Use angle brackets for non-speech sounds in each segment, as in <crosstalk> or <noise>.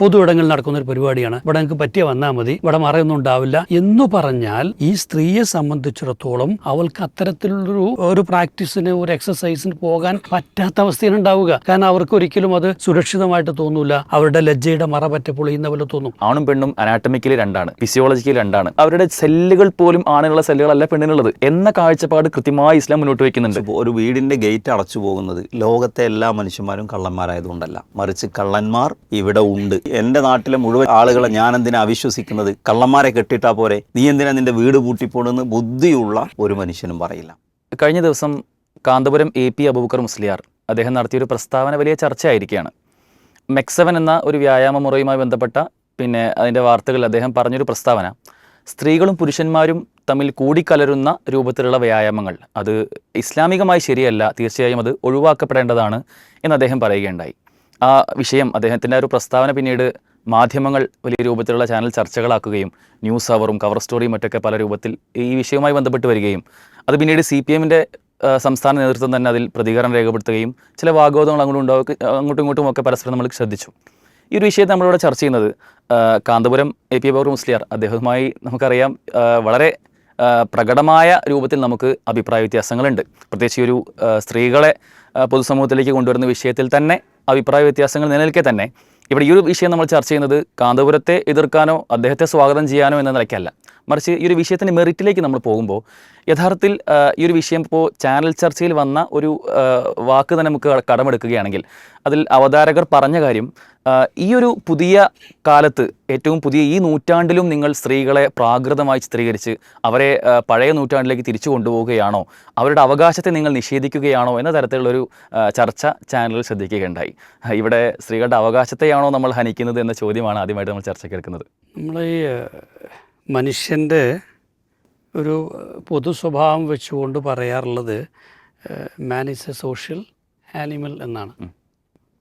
പൊതു ഇടങ്ങളിൽ നടക്കുന്ന ഒരു പരിപാടിയാണ്. ഇവിടെ നിങ്ങൾക്ക് പറ്റിയ വന്നാൽ മതി. ഇവിടെ മറയൊന്നും ഉണ്ടാവില്ല. എന്ന് പറഞ്ഞാൽ ഈ സ്ത്രീയെ സംബന്ധിച്ചിടത്തോളം അവൾക്ക് അത്തരത്തിലുള്ളൊരു ഒരു പ്രാക്ടീസിന് ഒരു എക്സസൈസിന് പോകാൻ പറ്റാത്ത അവസ്ഥയാണ് ഉണ്ടാവുക. കാരണം അവർക്ക് ഒരിക്കലും അത് സുരക്ഷിതമായിട്ട് തോന്നൂല. അവരുടെ ലജ്ജയുടെ മറ പറ്റ പൊളിയുന്ന പോലെ തോന്നും. ആണും പെണ്ണും അനാട്ടമിക്കലി രണ്ടാണ്. ഫിസിയോളജിക്കലി രണ്ടാണ്. അവരുടെ സെല്ലുകൾ പോലും ആണിനുള്ള സെല്ലുകളല്ല പെണ്ണിനുള്ളത് എന്ന കാഴ്ചപ്പാട് കൃത്യമായി ഇസ്ലാം മുന്നോട്ട് വയ്ക്കുന്നുണ്ട്. ഒരു വീടിന്റെ ഗേറ്റ് അടച്ചു പോകുന്നത് ലോകത്തെ എല്ലാ മനുഷ്യന്മാരും കള്ളന്മാരായതുകൊണ്ടല്ല. മറിച്ച് കള്ളന്മാർ ഇവിടെ ഉണ്ട്. എന്റെ നാട്ടിലെ മുഴുവൻ ആളുകളെ ഞാൻ എന്തിനാ അവിശ്വസിക്കുന്നത്? കള്ളന്മാരെ കെട്ടിട്ടാ പോരെ? നീ എന്തിനാ നിന്റെ വീട് പൂട്ടിപ്പോണെന്ന് ബുദ്ധിയുള്ള ഒരു മനുഷ്യനും പറയില്ല. കഴിഞ്ഞ ദിവസം കാന്തപുരം എ പി അബൂബക്കർ മുസ്ലിയാർ അദ്ദേഹം നടത്തിയൊരു പ്രസ്താവന വലിയ ചർച്ചയായിരിക്കുകയാണ്. മെക്സവൻ എന്ന ഒരു വ്യായാമ മുറയുമായി ബന്ധപ്പെട്ട പിന്നെ അതിന്റെ വാർത്തകൾ അദ്ദേഹം പറഞ്ഞൊരു പ്രസ്താവന സ്ത്രീകളും പുരുഷന്മാരും തമ്മിൽ കൂടിക്കലരുന്ന രൂപത്തിലുള്ള വ്യായാമങ്ങൾ. അത് ഇസ്ലാമികമായി ശരിയല്ല തീർച്ചയായും അത് ഒഴിവാക്കപ്പെടേണ്ടതാണ് എന്ന് അദ്ദേഹം പറയുകയുണ്ടായി. ആ വിഷയം അദ്ദേഹത്തിന്റെ ഒരു പ്രസ്താവന പിന്നീട് മാധ്യമങ്ങൾ വലിയ രൂപത്തിലുള്ള ചാനൽ ചർച്ചകളാക്കുകയും ന്യൂസ് അവറും കവർ സ്റ്റോറിയും മറ്റൊക്കെ പല രൂപത്തിൽ ഈ വിഷയവുമായി ബന്ധപ്പെട്ട് വരികയും. അത് പിന്നീട് സി പി എമ്മിന്റെ സംസ്ഥാന നേതൃത്വം തന്നെ അതിൽ പ്രതികരണം രേഖപ്പെടുത്തുകയും ചില വാഗ്വാദങ്ങൾ അങ്ങോട്ടും ഉണ്ടാവുക അങ്ങോട്ടും ഇങ്ങോട്ടും ഒക്കെ പരസ്പരം നമ്മൾ ശ്രദ്ധിച്ചു. ഈ ഒരു വിഷയത്തെ നമ്മളിവിടെ ചർച്ച ചെയ്യുന്നത് കാന്തപുരം എ പി ബൗർ മുസ്ലിയാർ അദ്ദേഹവുമായി നമുക്കറിയാം വളരെ പ്രകടമായ രൂപത്തിൽ നമുക്ക് അഭിപ്രായ വ്യത്യാസങ്ങളുണ്ട്. പ്രത്യേകിച്ച് ഈ ഒരു സ്ത്രീകളെ പൊതുസമൂഹത്തിലേക്ക് കൊണ്ടുവരുന്ന വിഷയത്തിൽ തന്നെ അഭിപ്രായ വ്യത്യാസങ്ങൾ നിലനിൽക്കെ തന്നെ. ഇവിടെ ഈ ഒരു വിഷയം നമ്മൾ ചർച്ച ചെയ്യുന്നത് കാന്തപുരത്തെ എതിർക്കാനോ അദ്ദേഹത്തെ സ്വാഗതം ചെയ്യാനോ എന്ന നിലയ്ക്കല്ല. മറിച്ച് ഈ ഒരു വിഷയത്തിന്റെ മെറിറ്റിലേക്ക് നമ്മൾ പോകുമ്പോൾ യഥാർത്ഥത്തിൽ ഈ ഒരു വിഷയം ഇപ്പോൾ ചാനൽ ചർച്ചയിൽ വന്ന ഒരു വാക്ക് തന്നെ നമുക്ക് കടമെടുക്കുകയാണെങ്കിൽ അതിൽ അവതാരകർ പറഞ്ഞ കാര്യം ഈ ഒരു പുതിയ കാലത്ത് ഏറ്റവും പുതിയ ഈ നൂറ്റാണ്ടിലും നിങ്ങൾ സ്ത്രീകളെ പ്രാകൃതമായി ചിത്രീകരിച്ച് അവരെ പഴയ നൂറ്റാണ്ടിലേക്ക് തിരിച്ചു കൊണ്ടുപോവുകയാണോ? അവരുടെ അവകാശത്തെ നിങ്ങൾ നിഷേധിക്കുകയാണോ? എന്ന തരത്തിലുള്ളൊരു ചർച്ച ചാനലിൽ ശ്രദ്ധിക്കുകയുണ്ടായി. ഇവിടെ സ്ത്രീകളുടെ അവകാശത്തെയാണോ നമ്മൾ ഹനിക്കുന്നത് എന്ന ചോദ്യമാണ് ആദ്യമായിട്ട് നമ്മൾ ചർച്ചയ്ക്ക് എടുക്കുന്നത്. നമ്മൾ ഈ മനുഷ്യന്റെ ഒരു പൊതു സ്വഭാവം വെച്ചുകൊണ്ട് പറയാറുള്ളത് man is a social animal എന്നാണ്.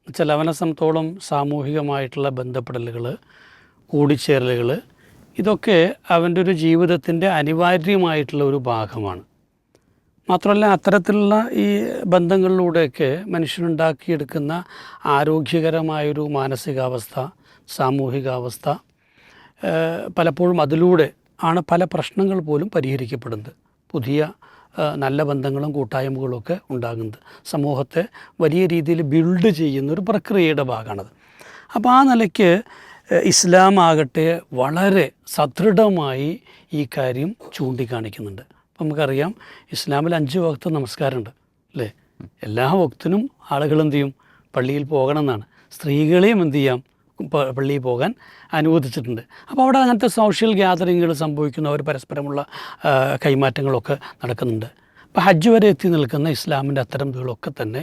വെച്ചാൽ അവനെ സംബന്ധിച്ചോളം സാമൂഹികമായിട്ടുള്ള ബന്ധപ്പെടലുകൾ കൂടിച്ചേരലുകൾ ഇതൊക്കെ അവന്റെ ഒരു ജീവിതത്തിന്റെ അനിവാര്യമായിട്ടുള്ള ഒരു ഭാഗമാണ്. മാത്രമല്ല അത്തരത്തിലുള്ള ഈ ബന്ധങ്ങളിലൂടെയൊക്കെ മനുഷ്യനുണ്ടാക്കിയെടുക്കുന്ന ആരോഗ്യകരമായൊരു മാനസികാവസ്ഥ സാമൂഹികാവസ്ഥ പലപ്പോഴും അതിലൂടെ ആണ് പല പ്രശ്നങ്ങൾ പോലും പരിഹരിക്കപ്പെടുന്നത്. പുതിയ നല്ല ബന്ധങ്ങളും കൂട്ടായ്മകളും ഒക്കെ ഉണ്ടാകുന്നത്. സമൂഹത്തെ വലിയ രീതിയിൽ ബിൽഡ് ചെയ്യുന്ന ഒരു പ്രക്രിയയുടെ ഭാഗമാണത്. അപ്പോൾ ആ നിലയ്ക്ക് ഇസ്ലാം ആകട്ടെ വളരെ സദൃഢമായി ഈ കാര്യം ചൂണ്ടിക്കാണിക്കുന്നുണ്ട്. അപ്പം നമുക്കറിയാം ഇസ്ലാമിൽ അഞ്ച് വക്ത നമസ്കാരമുണ്ട് അല്ലേ? എല്ലാ വക്തിനും ആളുകൾ എന്ത് ചെയ്യും? പള്ളിയിൽ പോകണമെന്നാണ്. സ്ത്രീകളെയും എന്ത് ചെയ്യാം? പള്ളിയിൽ പോകാൻ അനുവദിച്ചിട്ടുണ്ട്. അപ്പോൾ അവിടെ അങ്ങനത്തെ സോഷ്യൽ ഗ്യാതറിങ്ങുകൾ സംഭവിക്കുന്ന അവർ പരസ്പരമുള്ള കൈമാറ്റങ്ങളൊക്കെ നടക്കുന്നുണ്ട്. അപ്പോൾ ഹജ്ജ് വരെ എത്തി നിൽക്കുന്ന ഇസ്ലാമിന്റെ അത്തരം ഇതുകളൊക്കെ തന്നെ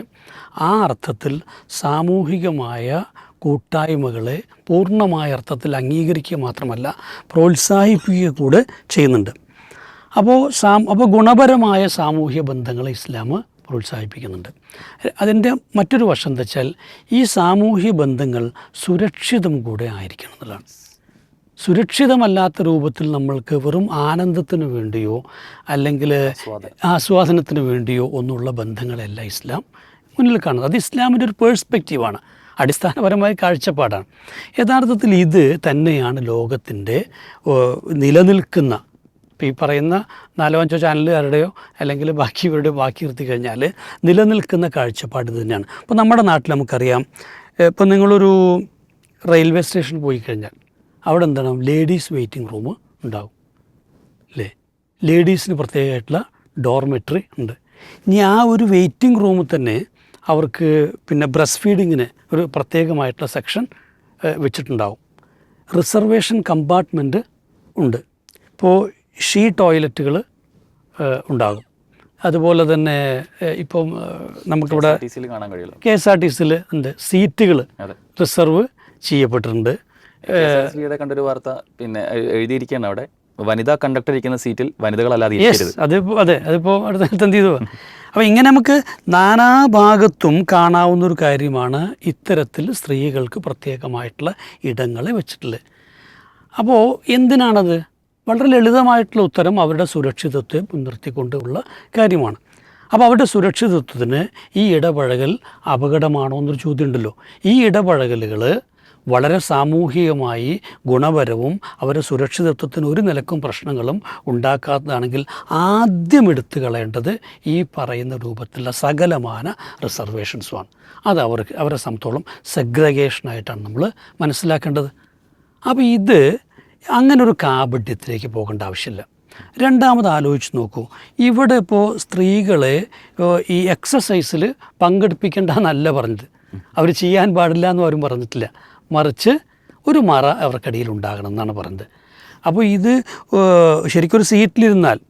ആ അർത്ഥത്തിൽ സാമൂഹികമായ കൂട്ടായ്മകളെ പൂർണമായ അർത്ഥത്തിൽ അംഗീകരിക്കുക മാത്രമല്ല പ്രോത്സാഹിപ്പിക്കുക കൂടെ ചെയ്യുന്നുണ്ട്. അപ്പോൾ സാം അപ്പോൾ ഗുണപരമായ സാമൂഹ്യ ബന്ധങ്ങളെ ഇസ്ലാം പ്രോത്സാഹിപ്പിക്കുന്നുണ്ട്. അതിന്റെ മറ്റൊരു വശം എന്താ വെച്ചാൽ ഈ സാമൂഹ്യ ബന്ധങ്ങൾ സുരക്ഷിതം കൂടെ ആയിരിക്കണം എന്നുള്ളതാണ്. സുരക്ഷിതമല്ലാത്ത രൂപത്തിൽ നമ്മൾക്ക് വെറും ആനന്ദത്തിന് വേണ്ടിയോ അല്ലെങ്കിൽ ആസ്വാദനത്തിന് വേണ്ടിയോ ഒന്നുള്ള ബന്ധങ്ങളല്ല ഇസ്ലാം മുന്നിൽ കാണുന്നത്. അത് ഇസ്ലാമിന്റെ ഒരു പേഴ്സ്പെക്റ്റീവാണ്. അടിസ്ഥാനപരമായ കാഴ്ചപ്പാടാണ്. യഥാർത്ഥത്തിൽ ഇത് തന്നെയാണ് ലോകത്തിന്റെ നിലനിൽക്കുന്ന ഇപ്പോൾ ഈ പറയുന്ന നാലോ അഞ്ചോ ചാനലുകാരുടെയോ അല്ലെങ്കിൽ ബാക്കി ബാക്കി നിർത്തി കഴിഞ്ഞാൽ നിലനിൽക്കുന്ന കാഴ്ചപ്പാട് തന്നെയാണ്. അപ്പോൾ നമ്മുടെ നാട്ടിൽ നമുക്കറിയാം ഇപ്പം നിങ്ങളൊരു റെയിൽവേ സ്റ്റേഷൻ പോയി കഴിഞ്ഞാൽ അവിടെ എന്താണ് ലേഡീസ് വെയിറ്റിംഗ് റൂം ഉണ്ടാവും. അല്ലേ? ലേഡീസിന് പ്രത്യേകമായിട്ടുള്ള ഡോർമെട്രി ഉണ്ട്. ഇനി ആ ഒരു വെയിറ്റിംഗ് റൂമിൽ തന്നെ അവർക്ക് പിന്നെ ബ്രസ്റ്റ് ഫീഡിങ്ങിന് ഒരു പ്രത്യേകമായിട്ടുള്ള സെക്ഷൻ വെച്ചിട്ടുണ്ടാവും. റിസർവേഷൻ കമ്പാർട്ട്മെന്റ് ഉണ്ട്. ഇപ്പോൾ ഷീ ടോയ്ലറ്റുകൾ ഉണ്ടാകും. അതുപോലെ തന്നെ ഇപ്പം നമുക്കിവിടെ കെ എസ് ആർ ടി സിയിൽ ഉണ്ട്. സീറ്റുകൾ അതെ. റിസർവ് ചെയ്യപ്പെട്ടിട്ടുണ്ട്. കണ്ടൊരു വാർത്ത പിന്നെ എഴുതിയിരിക്കുകയാണ് അവിടെ. വനിതാ കണ്ടക്ടർ ഇരിക്കുന്ന സീറ്റിൽ വനിതകളല്ലാതെ അതിപ്പോൾ അതെ അതിപ്പോൾ അടുത്ത എന്ത് ചെയ്തു? അപ്പോൾ ഇങ്ങനെ നമുക്ക് നാനാഭാഗത്തും കാണാവുന്ന ഒരു കാര്യമാണ് ഇത്തരത്തിൽ സ്ത്രീകൾക്ക് പ്രത്യേകമായിട്ടുള്ള ഇടങ്ങളെ വെച്ചിട്ടുള്ളത്. അപ്പോൾ എന്തിനാണത്? വളരെ ലളിതമായിട്ടുള്ള ഉത്തരം അവരുടെ സുരക്ഷിതത്വത്തെ മുൻനിർത്തിക്കൊണ്ടുള്ള കാര്യമാണ്. അപ്പോൾ അവരുടെ സുരക്ഷിതത്വത്തിന് ഈ ഇടപഴകൽ അപകടമാണോ എന്നൊരു ചോദ്യം ഉണ്ടല്ലോ ഈ ഇടപഴകലുകൾ വളരെ സാമൂഹികമായി ഗുണപരവും അവരുടെ സുരക്ഷിതത്വത്തിന് ഒരു നിലക്കും പ്രശ്നങ്ങളും ഉണ്ടാക്കാത്തതാണെങ്കിൽ ആദ്യം എടുത്തു കളയേണ്ടത് ഈ പറയുന്ന രൂപത്തിലുള്ള സകലമാന റിസർവേഷൻസുമാണ് അത് അവർക്ക് അവരെ സംബന്ധിച്ചോളം സെഗ്രഗേഷനായിട്ടാണ് നമ്മൾ മനസ്സിലാക്കേണ്ടത്. അപ്പോൾ ഇത് അങ്ങനെ ഒരു കാപഢ്യത്തിലേക്ക് പോകേണ്ട ആവശ്യമില്ല. രണ്ടാമത് ആലോചിച്ച് നോക്കൂ. ഇവിടെ ഇപ്പോൾ സ്ത്രീകളെ ഈ എക്സസൈസിൽ പങ്കെടുപ്പിക്കേണ്ട എന്നല്ല പറഞ്ഞത്. അവർ ചെയ്യാൻ പാടില്ല എന്ന് ആരും പറഞ്ഞിട്ടില്ല. മറിച്ച് ഒരു മറ അവർക്കിടയിൽ ഉണ്ടാകണം എന്നാണ് പറഞ്ഞത്. അപ്പോൾ ഇത് ശരിക്കൊരു സീറ്റിലിരുന്നാൽ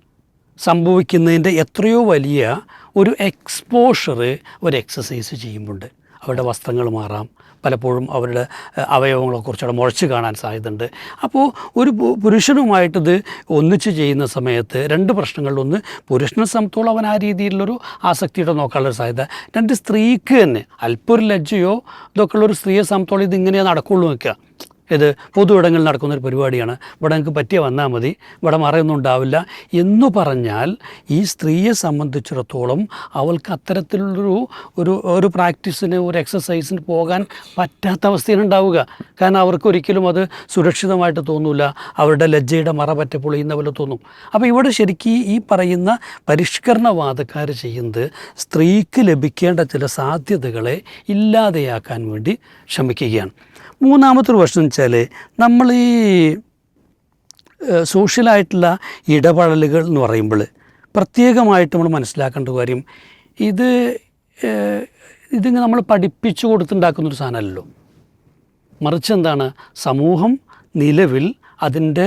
സംഭവിക്കുന്നതിന്റെ എത്രയോ വലിയ ഒരു എക്സ്പോഷറ് ഒരു എക്സസൈസ് ചെയ്യുമ്പോണ്ട്. അവരുടെ വസ്ത്രങ്ങൾ മാറാം പലപ്പോഴും അവരുടെ അവയവങ്ങളെ കുറച്ചുകൂടെ മുഴച്ച് കാണാൻ സാധ്യതയുണ്ട്. അപ്പോൾ ഒരു പുരുഷനുമായിട്ടത് ഒന്നിച്ച് ചെയ്യുന്ന സമയത്ത് രണ്ട് പ്രശ്നങ്ങളിലൊന്ന് പുരുഷനെ സംബന്ധിച്ചോളം അവൻ ആ രീതിയിലുള്ളൊരു ആസക്തിയുടെ നോക്കാനുള്ളൊരു സാധ്യത. രണ്ട് സ്ത്രീക്ക് തന്നെ അല്പൊരു ലജ്ജയോ ഇതൊക്കെയുള്ള ഒരു സ്ത്രീയെ സംബന്ധിച്ചോളം ഇതിങ്ങനെ നടക്കുള്ളൂ നിൽക്കുക ഇത് പൊതു ഇടങ്ങളിൽ നടക്കുന്ന ഒരു പരിപാടിയാണ്. ഇവിടെ നിങ്ങൾക്ക് പറ്റിയ വന്നാൽ മതി. ഇവിടെ മറയൊന്നും ഉണ്ടാവില്ല. എന്ന് പറഞ്ഞാൽ ഈ സ്ത്രീയെ സംബന്ധിച്ചിടത്തോളം അവൾക്ക് അത്തരത്തിലുള്ളൊരു ഒരു ഒരു പ്രാക്ടീസിന് ഒരു എക്സസൈസിന് പോകാൻ പറ്റാത്ത അവസ്ഥയാണ് ഉണ്ടാവുക. കാരണം അവർക്ക് ഒരിക്കലും അത് സുരക്ഷിതമായിട്ട് തോന്നില്ല അവരുടെ ലജ്ജയുടെ മറ പറ്റ പൊളിയുന്ന പോലെ തോന്നും. അപ്പോൾ ഇവിടെ ശരിക്കും ഈ പറയുന്ന പരിഷ്കരണവാദക്കാർ ചെയ്യുന്നത് സ്ത്രീക്ക് ലഭിക്കേണ്ട ചില സാധ്യതകളെ ഇല്ലാതെയാക്കാൻ വേണ്ടി ശ്രമിക്കുകയാണ്. മൂന്നാമത്തെ ഒരു പ്രശ്നം വെച്ചാൽ നമ്മൾ ഈ സോഷ്യലായിട്ടുള്ള ഇടപെടലുകൾ എന്ന് പറയുമ്പോൾ പ്രത്യേകമായിട്ട് നമ്മൾ മനസ്സിലാക്കേണ്ട കാര്യം ഇത് ഇതിങ്ങനെ നമ്മൾ പഠിപ്പിച്ചു കൊടുത്തുണ്ടാക്കുന്നൊരു സാധനമല്ലല്ലോ. മറിച്ച് എന്താണ് സമൂഹം നിലവിൽ അതിന്റെ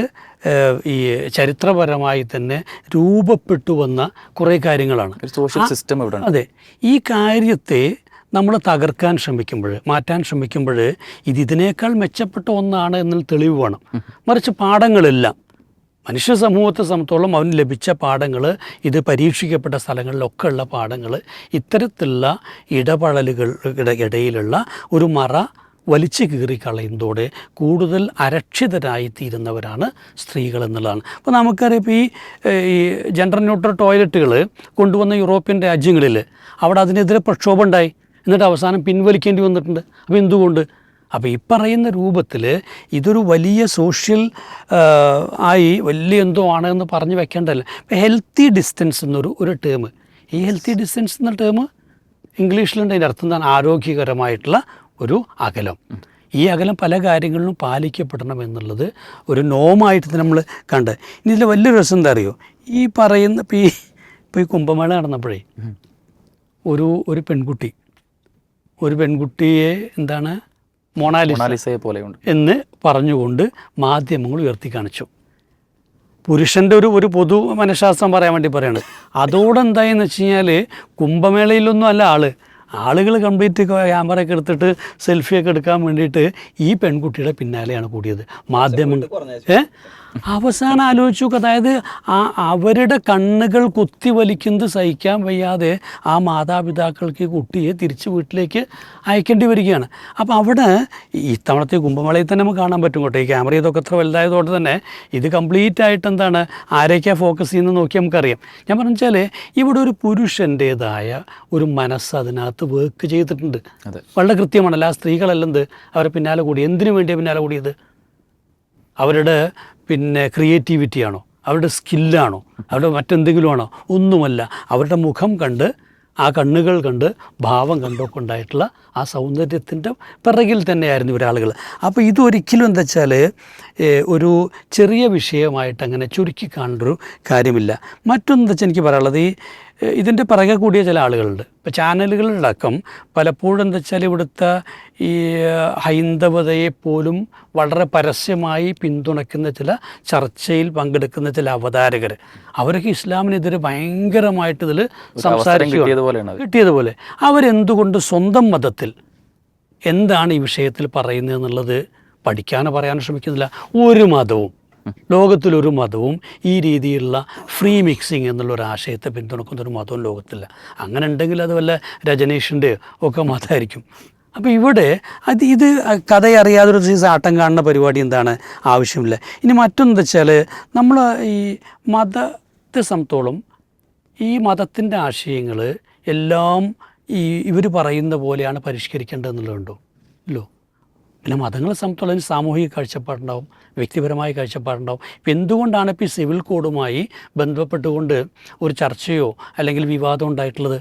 ഈ ചരിത്രപരമായി തന്നെ രൂപപ്പെട്ടു വന്ന കുറേ കാര്യങ്ങളാണ്. സോഷ്യൽ സിസ്റ്റം ഇവിടെ അതെ. ഈ കാര്യത്തെ നമ്മൾ തകർക്കാൻ ശ്രമിക്കുമ്പോൾ മാറ്റാൻ ശ്രമിക്കുമ്പോൾ ഇത് ഇതിനേക്കാൾ മെച്ചപ്പെട്ട ഒന്നാണ് എന്നതിൽ തെളിവ് വേണം. മറിച്ച് പാഠങ്ങളെല്ലാം മനുഷ്യ സമൂഹത്തെ സംബന്ധിച്ചോളം അവന് ലഭിച്ച പാഠങ്ങൾ ഇത് പരീക്ഷിക്കപ്പെട്ട സ്ഥലങ്ങളിലൊക്കെ ഉള്ള പാഠങ്ങൾ ഇത്തരത്തിലുള്ള ഇടപഴലുകൾ ഇടയിലുള്ള ഒരു മറ വലിച്ചു കീറി കളയുന്നതോടെ കൂടുതൽ അരക്ഷിതരായി തീരുന്നവരാണ് സ്ത്രീകൾ എന്നുള്ളതാണ്. അപ്പോൾ നമുക്കറിയാം ഇപ്പോൾ ഈ ഈ ജെൻഡർ ന്യൂട്രൽ ടോയ്ലറ്റുകൾ കൊണ്ടുവന്ന യൂറോപ്യൻ രാജ്യങ്ങളിൽ അവിടെ അതിനെതിരെ പ്രക്ഷോഭം ഉണ്ടായി. എന്നിട്ട് അവസാനം പിൻവലിക്കേണ്ടി വന്നിട്ടുണ്ട്. അപ്പോൾ എന്തുകൊണ്ട്? അപ്പോൾ ഈ പറയുന്ന രൂപത്തിൽ ഇതൊരു വലിയ സോഷ്യൽ ആയി വലിയ എന്തോ ആണ് എന്ന് പറഞ്ഞ് വെക്കേണ്ടതല്ല. ഇപ്പോൾ ഹെൽത്തി ഡിസ്റ്റൻസ് എന്നൊരു ഒരു ടേം ഈ ഹെൽത്തി ഡിസ്റ്റൻസ് എന്ന ടേം ഇംഗ്ലീഷിലുണ്ട്. അതിന്റെ അർത്ഥം എന്താണ്? ആരോഗ്യകരമായിട്ടുള്ള ഒരു അകലം. ഈ അകലം പല കാര്യങ്ങളിലും പാലിക്കപ്പെടണം എന്നുള്ളത് ഒരു നോമായിട്ട് നമ്മൾ കണ്ട്. ഇനി ഇതിൽ വലിയൊരു രസം എന്താ അറിയോ? ഈ പറയുന്ന ഇപ്പോൾ ഈ ഇപ്പോൾ ഈ കുംഭമേള നടന്നപ്പോഴേ ഒരു ഒരു പെൺകുട്ടി ഒരു പെൺകുട്ടിയെ എന്താണ് മോണാലിസയെ പോലെയുണ്ട്. എന്ന് പറഞ്ഞുകൊണ്ട് മാധ്യമങ്ങൾ ഉയർത്തി കാണിച്ചു. പുരുഷന്റെ ഒരു ഒരു പൊതു മനഃശാസ്ത്രം പറയാൻ വേണ്ടി പറയാണ്. അതോടെ എന്തായെന്ന് വെച്ച് കഴിഞ്ഞാൽ കുംഭമേളയിലൊന്നും അല്ല ആൾ. ആളുകൾ കംപ്ലീറ്റ് ക്യാമറയൊക്കെ എടുത്തിട്ട് സെൽഫിയൊക്കെ എടുക്കാൻ വേണ്ടിയിട്ട് ഈ പെൺകുട്ടിയുടെ പിന്നാലെയാണ് കൂടിയത്. മാധ്യമങ്ങൾ ഏ? അവസാനം ആലോചിച്ചു. അതായത് ആ അവരുടെ കണ്ണുകൾ കുത്തി വലിക്കുന്നത് സഹിക്കാൻ വയ്യാതെ ആ മാതാപിതാക്കൾക്ക് ഈ കുട്ടിയെ തിരിച്ച് വീട്ടിലേക്ക് അയക്കേണ്ടി വരികയാണ്. അപ്പോൾ അവിടെ ഇത്തവണത്തെ കുംഭമേളയിൽ തന്നെ നമുക്ക് കാണാൻ പറ്റും കേട്ടോ. ഈ ക്യാമറ ഇതൊക്കെ അത്ര വലുതായതുകൊണ്ട് തന്നെ ഇത് കംപ്ലീറ്റ് ആയിട്ട് എന്താണ് ആരൊക്കെയാണ് ഫോക്കസ് ചെയ്യുന്നത് നോക്കി നമുക്കറിയാം. ഞാൻ പറഞ്ഞാൽ ഇവിടെ ഒരു പുരുഷന്റേതായ ഒരു മനസ്സ് അതിനകത്ത് വർക്ക് ചെയ്തിട്ടുണ്ട്. വളരെ കൃത്യമാണല്ലോ ആ സ്ത്രീകളല്ലെന്ത്? അവരെ പിന്നാലെ കൂടി. എന്തിനു വേണ്ടിയാണ് പിന്നാലെ കൂടിയത്? അവരുടെ പിന്നെ ക്രിയേറ്റിവിറ്റിയാണോ? അവരുടെ സ്കില്ലാണോ? അവരുടെ മറ്റെന്തെങ്കിലും ആണോ ഒന്നുമല്ല. അവരുടെ മുഖം കണ്ട് ആ കണ്ണുകൾ കണ്ട് ഭാവം കണ്ടൊക്കെ ഉണ്ടായിട്ടുള്ള ആ സൗന്ദര്യത്തിന്റെ പിറകിൽ തന്നെയായിരുന്നു ഇവരാളുകൾ. അപ്പോൾ ഇതൊരിക്കലും എന്താ വെച്ചാൽ ഒരു ചെറിയ വിഷയമായിട്ട് അങ്ങനെ ചുരുക്കി കാണേണ്ട ഒരു കാര്യമില്ല മറ്റൊന്നെന്താ വെച്ചാൽ എനിക്ക് പറയാനുള്ളത് ഈ ഇതിന്റെ പിറകെ കൂടിയ ചില ആളുകളുണ്ട്. ഇപ്പോൾ ചാനലുകളിലടക്കം പലപ്പോഴും എന്താ വെച്ചാൽ ഇവിടുത്തെ ഈ ഹൈന്ദവതയെ പോലും വളരെ പരസ്യമായി പിന്തുണയ്ക്കുന്ന ചില ചർച്ചയിൽ പങ്കെടുക്കുന്ന ചില അവതാരകർ അവരൊക്കെ ഇസ്ലാമിനെതിരെ ഭയങ്കരമായിട്ട് ഇതിൽ സംസാരിക്കുക. കിട്ടിയതുപോലെ. അവരെന്തുകൊണ്ട് സ്വന്തം മതത്തിൽ എന്താണ് ഈ വിഷയത്തിൽ പറയുന്നത് എന്നുള്ളത് പഠിക്കാനോ പറയാനോ ശ്രമിക്കുന്നില്ല. ഒരു മതവും ലോകത്തിലൊരു മതവും ഈ രീതിയിലുള്ള ഫ്രീ മിക്സിങ് എന്നുള്ള ഒരു ആശയത്തെ പിന്തുണക്കുന്ന ഒരു മതവും ലോകത്തില്ല. അങ്ങനെ ഉണ്ടെങ്കിൽ അത് വല്ല രജനീഷിന്റെ ഒക്കെ മതമായിരിക്കും. അപ്പോൾ ഇവിടെ അത് ഇത് കഥയറിയാതൊരു സീസൺ ആട്ടം കാണുന്ന പരിപാടി എന്താണ്? ആവശ്യമില്ല. ഇനി മറ്റൊന്നെന്ന് വെച്ചാൽ നമ്മൾ ഈ മതത്തെ സംബന്ധിച്ചോളം ഈ മതത്തിന്റെ ആശയങ്ങൾ എല്ലാം ഈ ഇവർ പറയുന്ന പോലെയാണ് പരിഷ്കരിക്കേണ്ടതെന്നുള്ളതുണ്ടോ ഇല്ലോ. പിന്നെ മതങ്ങളെ സംബന്ധിച്ചുള്ള അതിന് സാമൂഹിക കാഴ്ചപ്പാടുണ്ടാവും വ്യക്തിപരമായ കാഴ്ചപ്പാടുണ്ടാവും. ഇപ്പം എന്തുകൊണ്ടാണ് ഇപ്പോൾ ഈ സിവിൽ കോഡുമായി ബന്ധപ്പെട്ടുകൊണ്ട് ഒരു ചർച്ചയോ അല്ലെങ്കിൽ വിവാദം ഉണ്ടായിട്ടുള്ളത്?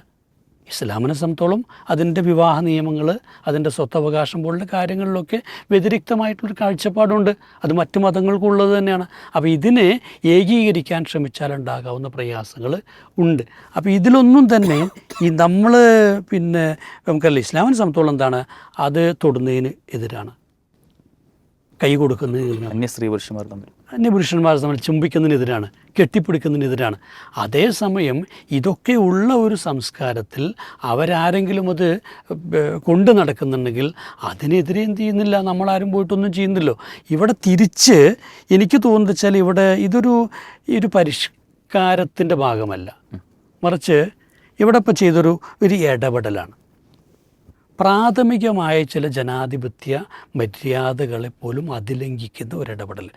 ഇസ്ലാമിനെ സംബന്ധിച്ചോളം അതിന്റെ വിവാഹ നിയമങ്ങൾ അതിന്റെ സ്വത്തവകാശം പോലുള്ള കാര്യങ്ങളിലൊക്കെ വ്യതിരിക്തമായിട്ടുള്ളൊരു കാഴ്ചപ്പാടുണ്ട്. അത് മറ്റു മതങ്ങൾക്കുള്ളത് തന്നെയാണ്. അപ്പോൾ ഇതിനെ ഏകീകരിക്കാൻ ശ്രമിച്ചാലുണ്ടാകാവുന്ന പ്രയാസങ്ങൾ ഉണ്ട്. അപ്പോൾ ഇതിലൊന്നും തന്നെ ഈ നമ്മൾ പിന്നെ നമുക്കല്ല ഇസ്ലാമിനെ സംബന്ധിച്ചോളം എന്താണ്? അത് തൊടുന്നതിന് എതിരാണ്. കൈ കൊടുക്കുന്നതിന് അന്യ സ്ത്രീ പുരുഷന്മാർ തമ്മിൽ. അന്യ പുരുഷന്മാർ തമ്മിൽ ചുംബിക്കുന്നതിനെതിരാണ് കെട്ടിപ്പിടിക്കുന്നതിനെതിരാണ്. അതേസമയം ഇതൊക്കെ ഉള്ള ഒരു സംസ്കാരത്തിൽ അവരാരെങ്കിലും അത് കൊണ്ടു നടക്കുന്നുണ്ടെങ്കിൽ അതിനെതിരെ എന്ത് ചെയ്യുന്നില്ല? നമ്മളാരും പോയിട്ടൊന്നും ചെയ്യുന്നില്ലോ ഇവിടെ തിരിച്ച് എനിക്ക് തോന്നിച്ചാൽ ഇവിടെ ഇതൊരു ഒരു പരിഷ്കാരത്തിന്റെ ഭാഗമല്ല. മറിച്ച് ഇവിടെ ഇപ്പോൾ ചെയ്തൊരു ഒരു ഇടപെടലാണ്. പ്രാഥമികമായ ചില ജനാധിപത്യ മര്യാദകളെ പോലും അതിലംഘിക്കുന്ന ഒരിടപെടൽ.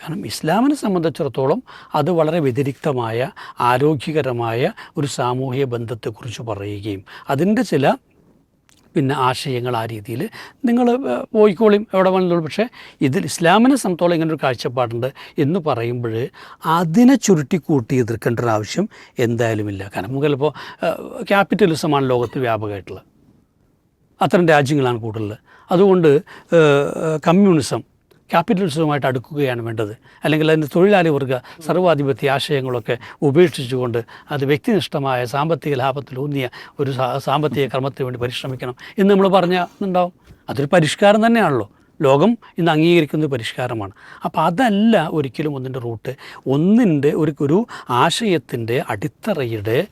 കാരണം ഇസ്ലാമിനെ സംബന്ധിച്ചിടത്തോളം അത് വളരെ വ്യതിരിക്തമായ ആരോഗ്യകരമായ ഒരു സാമൂഹിക ബന്ധത്തെക്കുറിച്ച് പറയുകയും അതിന്റെ ചില പിന്നെ ആശയങ്ങൾ ആ രീതിയിൽ നിങ്ങൾ പോയിക്കോളിയും എവിടെ വന്നുള്ളൂ പക്ഷേ ഇതിൽ ഇസ്ലാമിനെ സംബന്ധിച്ചോളം ഒരു കാഴ്ചപ്പാടുണ്ട് എന്ന് പറയുമ്പോൾ അതിനെ ചുരുട്ടിക്കൂട്ടി എതിർക്കേണ്ട ഒരു ആവശ്യം എന്തായാലും ഇല്ല കാരണം ചിലപ്പോൾ ക്യാപിറ്റലിസമാണ് ലോകത്ത് വ്യാപകമായിട്ടുള്ളത്. അത്തരം രാജ്യങ്ങളാണ് കൂടുതൽ അതുകൊണ്ട് കമ്മ്യൂണിസം ക്യാപിറ്റലിസവുമായിട്ട് അടുക്കുകയാണ് വേണ്ടത്. അല്ലെങ്കിൽ അതിന്റെ തൊഴിലാളി വർഗ സർവാധിപത്യ ആശയങ്ങളൊക്കെ ഉപേക്ഷിച്ചുകൊണ്ട് അത് വ്യക്തിനിഷ്ഠമായ സാമ്പത്തിക ലാഭത്തിലൂന്നിയ ഒരു സാമ്പത്തിക ക്രമത്തിന് വേണ്ടി പരിശ്രമിക്കണം എന്ന് നമ്മൾ പറഞ്ഞുണ്ടാവും അതൊരു പരിഷ്കാരം തന്നെയാണല്ലോ. ലോകം ഇന്ന് അംഗീകരിക്കുന്ന പരിഷ്കാരമാണ്. അപ്പോൾ അതല്ല ഒരിക്കലും ഒന്നിന്റെ റൂട്ട്. ഒന്നിന്റെ ഒരു ഒരു ആശയത്തിന്റെ അടിത്തറയുടെ